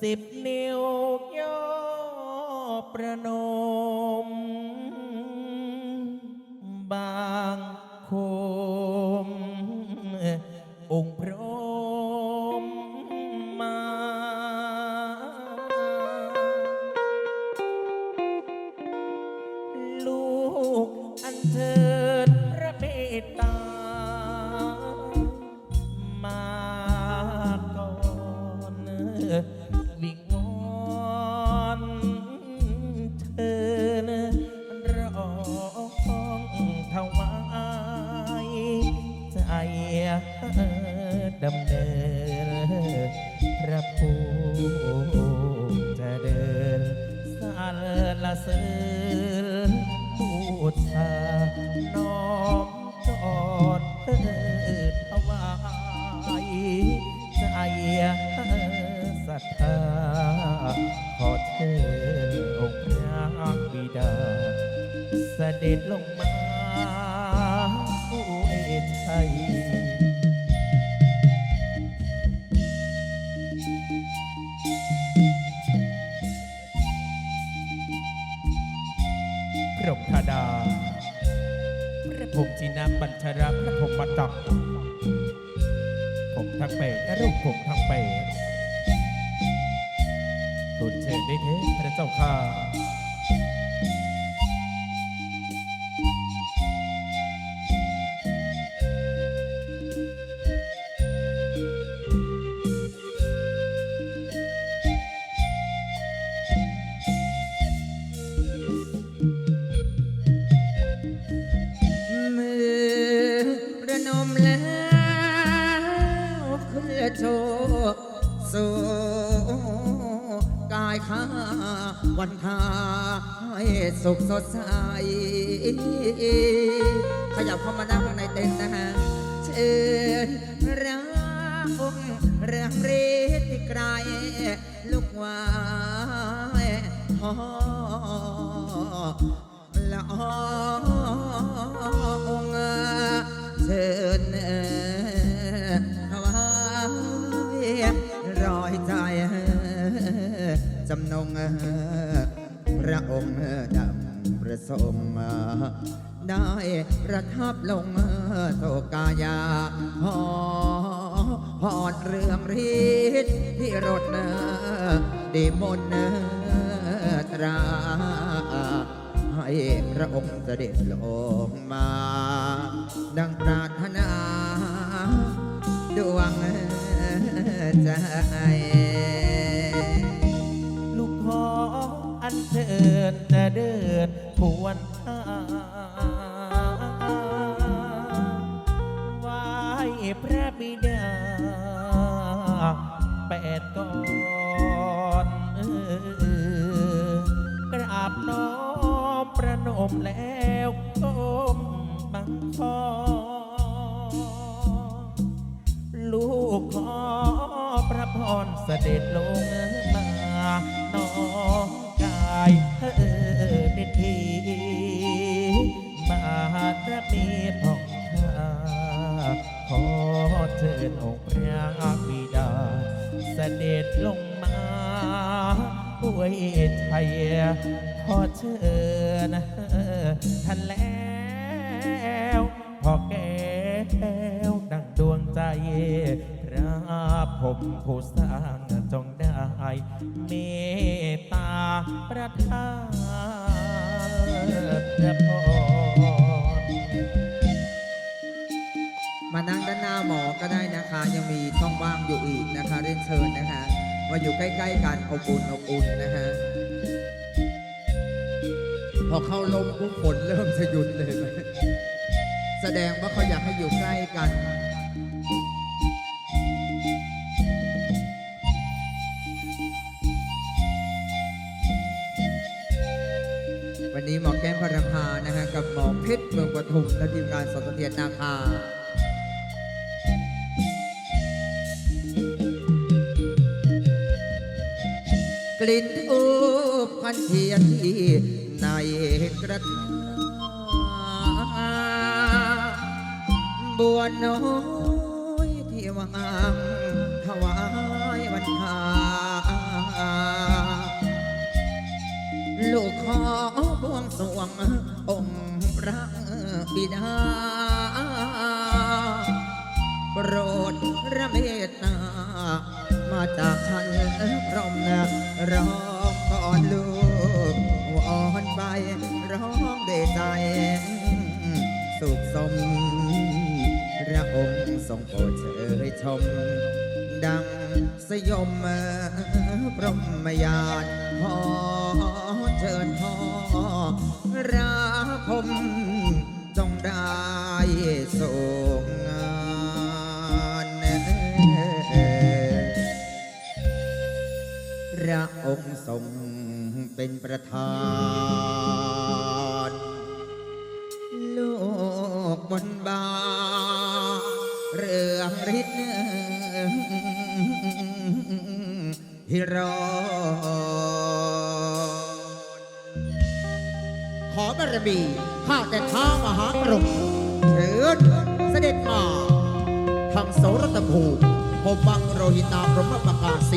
สิบนิ้วย่อประนม บางโคม องค์พรหมมา ลูกอันเชิญพระเมตตา เสริญบูชาน้อมจอดเอิดถวายใจศรัทธาขอเชิญองค์พระบิดา เสด็จลงมา รมธาดา พระพรหมจีนาบัญชรพระพรหมมาตักผมทั้งเปดรูปผมทั้งเปรตทูลเชิญได้เถิดพระเจ้าค่า นมแล้วเพื่อโชว์สู่กายข้าวันทาให้สุขสดใส ขยับเข้ามานั่งข้างในเต็นท์นะฮะ เชิญรักองเรื่องฤทธิ์ที่ไกลลูกวายหอละออง เชิญถวายรอยใจจำนงพระองค์ดำประสงค์ได้ประทับลงโตกายาหอหอดเรื่องฤทธิ์ที่รถดีมนตรา พระองค์เสด็จลงมา ดังปรารถนาดวงใจลูกขออันเชิญจะเดินพวนทางไหวพระบิดาแปดกอน ประนมแล้วก้มบังคอลูกขอพระพรเสด็จลงมาน้องกายเออเดทีมาพระเมตทองข้าขอเชิญองค์พระบิดา เสด็จลงมาป่วยไทย ขอเชิญท่านแล้วพอแก้วดังดวงใจพระผมผู้สร้างจงได้เมตตาประทานพระพมานั่งด้านหน้าหมอก็ได้นะคะ ยังมีช่องว่างอยู่อีกนะคะเรียนเชิญนะคะมาอยู่ใกล้ ๆกันอบอุ่นอบอุ่นนะคะ พอเข้าลมปุ๊บฝนเริ่มจะหยุดเลยไหมแสดงว่าเขาอยากให้อยู่ใกล้กันวันนี้หมอแก้มพรพานะฮะกับหมอเพชรเมืองปทุมและทีมงานสตเทียนนาคากลิ่นทูบพันเทียนที่ ในกระถาบัวน้อยที่วางถวายวันทาลูกขอบวงสวงองค์พระบิดา โปรดระเมตตา มาจากฉันพร้อมนะร้องก่อนลูก ร้องด้วยใจสุขสมพระองค์ทรงโปรดเชยชม ดังสยมพรหมยานขอเชิญพอราคมจงได้ส่งงานพระองค์ทรงเป็นประธาน กบนบา เรื่องฤทธิ์ฮิโรขอบารมีข้าแต่ท้ามหากรุงเถิดเสด็จมาทางโสรตภูมิพบบังโรหิตาพรหมประกาศสิ